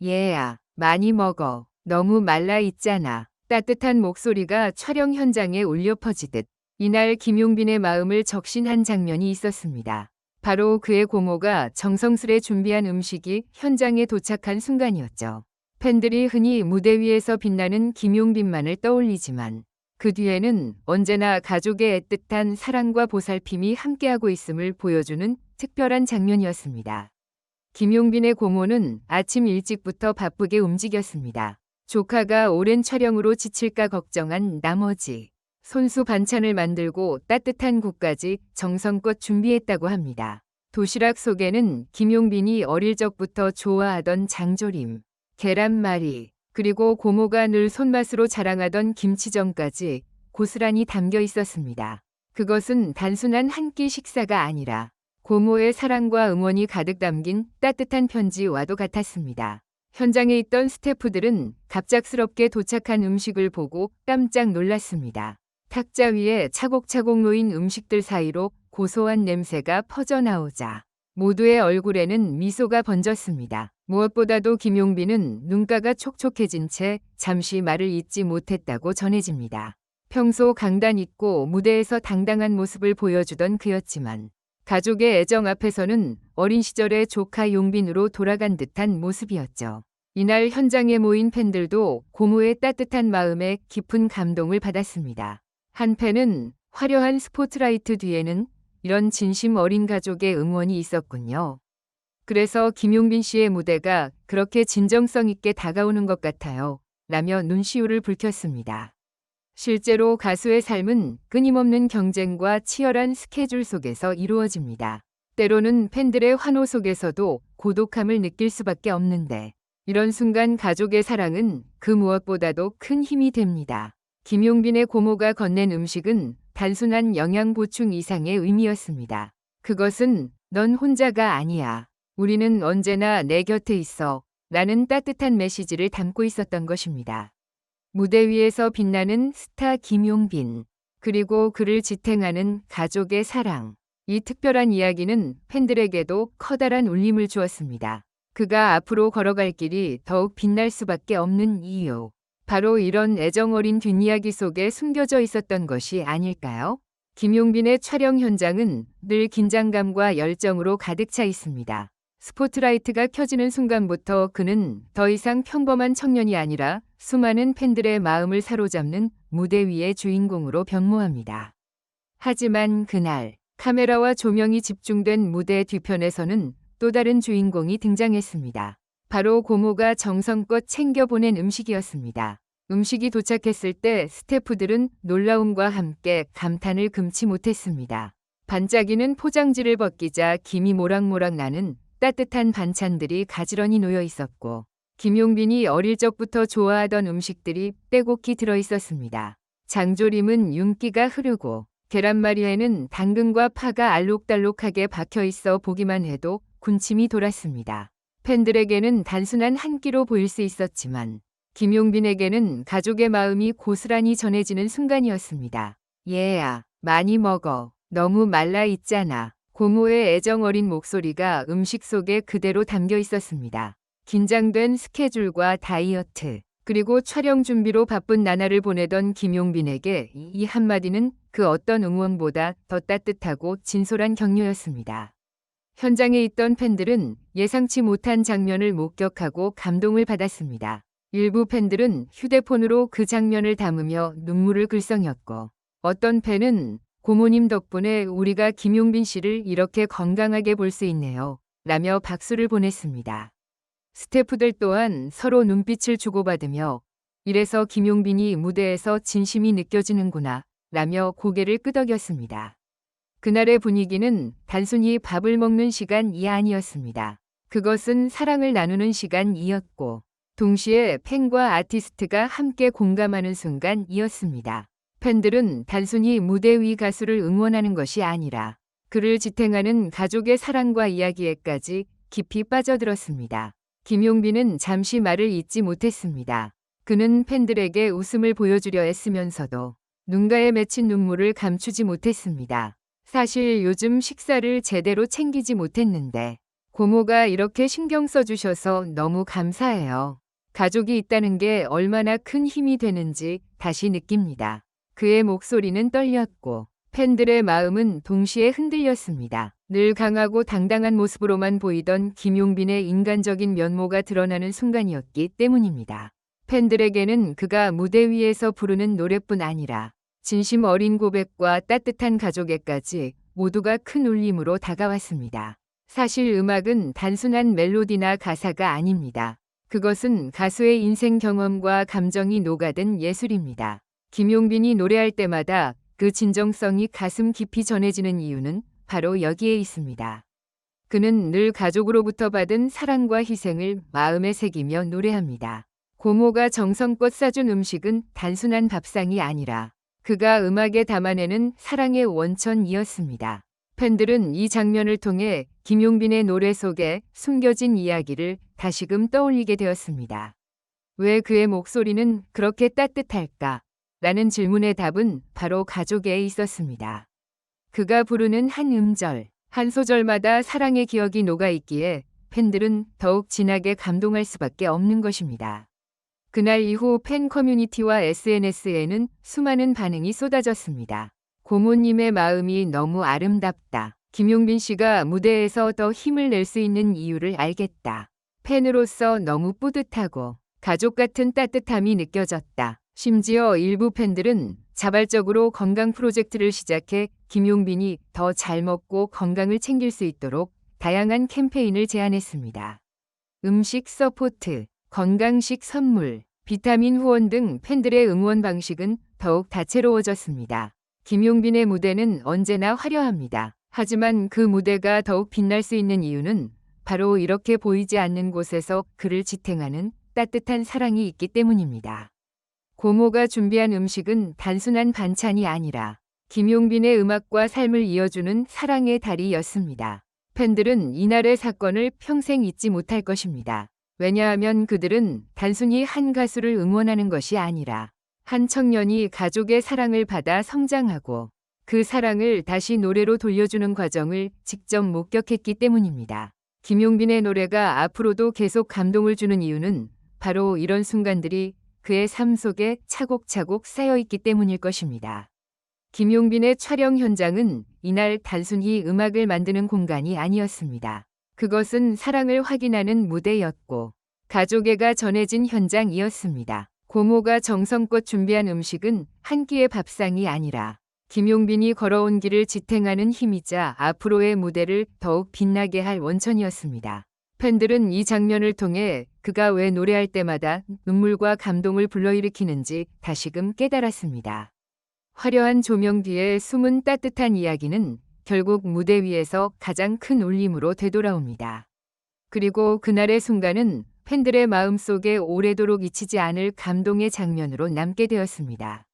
얘야, 많이 먹어. 너무 말라 있잖아. 따뜻한 목소리가 촬영 현장에 울려 퍼지듯 이날 김용빈의 마음을 적신한 장면이 있었습니다. 바로 그의 고모가 정성스레 준비한 음식이 현장에 도착한 순간이었죠. 팬들이 흔히 무대 위에서 빛나는 김용빈만을 떠올리지만 그 뒤에는 언제나 가족의 애틋한 사랑과 보살핌이 함께하고 있음을 보여주는 특별한 장면이었습니다. 김용빈의 고모는 아침 일찍부터 바쁘게 움직였습니다. 조카가 오랜 촬영으로 지칠까 걱정한 나머지 손수 반찬을 만들고 따뜻한 국까지 정성껏 준비했다고 합니다. 도시락 속에는 김용빈이 어릴 적부터 좋아하던 장조림, 계란말이, 그리고 고모가 늘 손맛으로 자랑하던 김치전까지 고스란히 담겨 있었습니다. 그것은 단순한 한 끼 식사가 아니라 고모의 사랑과 응원이 가득 담긴 따뜻한 편지와도 같았습니다. 현장에 있던 스태프들은 갑작스럽게 도착한 음식을 보고 깜짝 놀랐습니다. 탁자 위에 차곡차곡 놓인 음식들 사이로 고소한 냄새가 퍼져나오자 모두의 얼굴에는 미소가 번졌습니다. 무엇보다도 김용빈은 눈가가 촉촉해진 채 잠시 말을 잇지 못했다고 전해집니다. 평소 강단 있고 무대에서 당당한 모습을 보여주던 그였지만 가족의 애정 앞에서는 어린 시절의 조카 용빈으로 돌아간 듯한 모습이었죠. 이날 현장에 모인 팬들도 고모의 따뜻한 마음에 깊은 감동을 받았습니다. 한 팬은 화려한 스포트라이트 뒤에는 이런 진심 어린 가족의 응원이 있었군요. 그래서 김용빈 씨의 무대가 그렇게 진정성 있게 다가오는 것 같아요. 라며 눈시울을 붉혔습니다. 실제로 가수의 삶은 끊임없는 경쟁과 치열한 스케줄 속에서 이루어집니다. 때로는 팬들의 환호 속에서도 고독함을 느낄 수밖에 없는데 이런 순간 가족의 사랑은 그 무엇보다도 큰 힘이 됩니다. 김용빈의 고모가 건넨 음식은 단순한 영양 보충 이상의 의미였습니다. 그것은 넌 혼자가 아니야. 우리는 언제나 내 곁에 있어. 라는 따뜻한 메시지를 담고 있었던 것입니다. 무대 위에서 빛나는 스타 김용빈, 그리고 그를 지탱하는 가족의 사랑. 이 특별한 이야기는 팬들에게도 커다란 울림을 주었습니다. 그가 앞으로 걸어갈 길이 더욱 빛날 수밖에 없는 이유. 바로 이런 애정 어린 뒷이야기 속에 숨겨져 있었던 것이 아닐까요? 김용빈의 촬영 현장은 늘 긴장감과 열정으로 가득 차 있습니다. 스포트라이트가 켜지는 순간부터 그는 더 이상 평범한 청년이 아니라 수많은 팬들의 마음을 사로잡는 무대 위의 주인공으로 변모합니다. 하지만 그날 카메라와 조명이 집중된 무대 뒤편에서는 또 다른 주인공이 등장했습니다. 바로 고모가 정성껏 챙겨보낸 음식이었습니다. 음식이 도착했을 때 스태프들은 놀라움과 함께 감탄을 금치 못했습니다. 반짝이는 포장지를 벗기자 김이 모락모락 나는 따뜻한 반찬들이 가지런히 놓여 있었고 김용빈이 어릴 적부터 좋아하던 음식들이 빼곡히 들어 있었습니다. 장조림은 윤기가 흐르고 계란말이에는 당근과 파가 알록달록하게 박혀 있어 보기만 해도 군침이 돌았습니다. 팬들에게는 단순한 한 끼로 보일 수 있었지만 김용빈에게는 가족의 마음이 고스란히 전해지는 순간이었습니다. 얘야, 많이 먹어. 너무 말라 있잖아. 고모의 애정 어린 목소리가 음식 속에 그대로 담겨 있었습니다. 긴장된 스케줄과 다이어트, 그리고 촬영 준비로 바쁜 나날을 보내던 김용빈에게 이 한마디는 그 어떤 응원보다 더 따뜻하고 진솔한 격려였습니다. 현장에 있던 팬들은 예상치 못한 장면을 목격하고 감동을 받았습니다. 일부 팬들은 휴대폰으로 그 장면을 담으며 눈물을 글썽였고 어떤 팬은 고모님 덕분에 우리가 김용빈 씨를 이렇게 건강하게 볼 수 있네요. 라며 박수를 보냈습니다. 스태프들 또한 서로 눈빛을 주고받으며 이래서 김용빈이 무대에서 진심이 느껴지는구나 라며 고개를 끄덕였습니다. 그날의 분위기는 단순히 밥을 먹는 시간이 아니었습니다. 그것은 사랑을 나누는 시간이었고 동시에 팬과 아티스트가 함께 공감하는 순간이었습니다. 팬들은 단순히 무대 위 가수를 응원하는 것이 아니라 그를 지탱하는 가족의 사랑과 이야기에까지 깊이 빠져들었습니다. 김용빈은 잠시 말을 잇지 못했습니다. 그는 팬들에게 웃음을 보여주려 애쓰면서도 눈가에 맺힌 눈물을 감추지 못했습니다. 사실 요즘 식사를 제대로 챙기지 못했는데 고모가 이렇게 신경 써주셔서 너무 감사해요. 가족이 있다는 게 얼마나 큰 힘이 되는지 다시 느낍니다. 그의 목소리는 떨렸고 팬들의 마음은 동시에 흔들렸습니다. 늘 강하고 당당한 모습으로만 보이던 김용빈의 인간적인 면모가 드러나는 순간이었기 때문입니다. 팬들에게는 그가 무대 위에서 부르는 노래뿐 아니라 진심 어린 고백과 따뜻한 가족애까지 모두가 큰 울림으로 다가왔습니다. 사실 음악은 단순한 멜로디나 가사가 아닙니다. 그것은 가수의 인생 경험과 감정이 녹아든 예술입니다. 김용빈이 노래할 때마다 그 진정성이 가슴 깊이 전해지는 이유는 바로 여기에 있습니다. 그는 늘 가족으로부터 받은 사랑과 희생을 마음에 새기며 노래합니다. 고모가 정성껏 싸준 음식은 단순한 밥상이 아니라 그가 음악에 담아내는 사랑의 원천이었습니다. 팬들은 이 장면을 통해 김용빈의 노래 속에 숨겨진 이야기를 다시금 떠올리게 되었습니다. 왜 그의 목소리는 그렇게 따뜻할까? 라는 질문의 답은 바로 가족에 있었습니다. 그가 부르는 한 음절, 한 소절마다 사랑의 기억이 녹아있기에 팬들은 더욱 진하게 감동할 수밖에 없는 것입니다. 그날 이후 팬 커뮤니티와 SNS에는 수많은 반응이 쏟아졌습니다. 고모님의 마음이 너무 아름답다. 김용빈 씨가 무대에서 더 힘을 낼 수 있는 이유를 알겠다. 팬으로서 너무 뿌듯하고 가족 같은 따뜻함이 느껴졌다. 심지어 일부 팬들은 자발적으로 건강 프로젝트를 시작해 김용빈이 더 잘 먹고 건강을 챙길 수 있도록 다양한 캠페인을 제안했습니다. 음식 서포트, 건강식 선물, 비타민 후원 등 팬들의 응원 방식은 더욱 다채로워졌습니다. 김용빈의 무대는 언제나 화려합니다. 하지만 그 무대가 더욱 빛날 수 있는 이유는 바로 이렇게 보이지 않는 곳에서 그를 지탱하는 따뜻한 사랑이 있기 때문입니다. 고모가 준비한 음식은 단순한 반찬이 아니라 김용빈의 음악과 삶을 이어주는 사랑의 다리였습니다. 팬들은 이날의 사건을 평생 잊지 못할 것입니다. 왜냐하면 그들은 단순히 한 가수를 응원하는 것이 아니라 한 청년이 가족의 사랑을 받아 성장하고 그 사랑을 다시 노래로 돌려주는 과정을 직접 목격했기 때문입니다. 김용빈의 노래가 앞으로도 계속 감동을 주는 이유는 바로 이런 순간들이 그의 삶 속에 차곡차곡 쌓여 있기 때문일 것입니다. 김용빈의 촬영 현장은 이날 단순히 음악을 만드는 공간이 아니었습니다. 그것은 사랑을 확인하는 무대였고 가족애가 전해진 현장이었습니다. 고모가 정성껏 준비한 음식은 한 끼의 밥상이 아니라 김용빈이 걸어온 길을 지탱하는 힘이자 앞으로의 무대를 더욱 빛나게 할 원천이었습니다. 팬들은 이 장면을 통해 그가 왜 노래할 때마다 눈물과 감동을 불러일으키는지 다시금 깨달았습니다. 화려한 조명 뒤에 숨은 따뜻한 이야기는 결국 무대 위에서 가장 큰 울림으로 되돌아옵니다. 그리고 그날의 순간은 팬들의 마음속에 오래도록 잊히지 않을 감동의 장면으로 남게 되었습니다.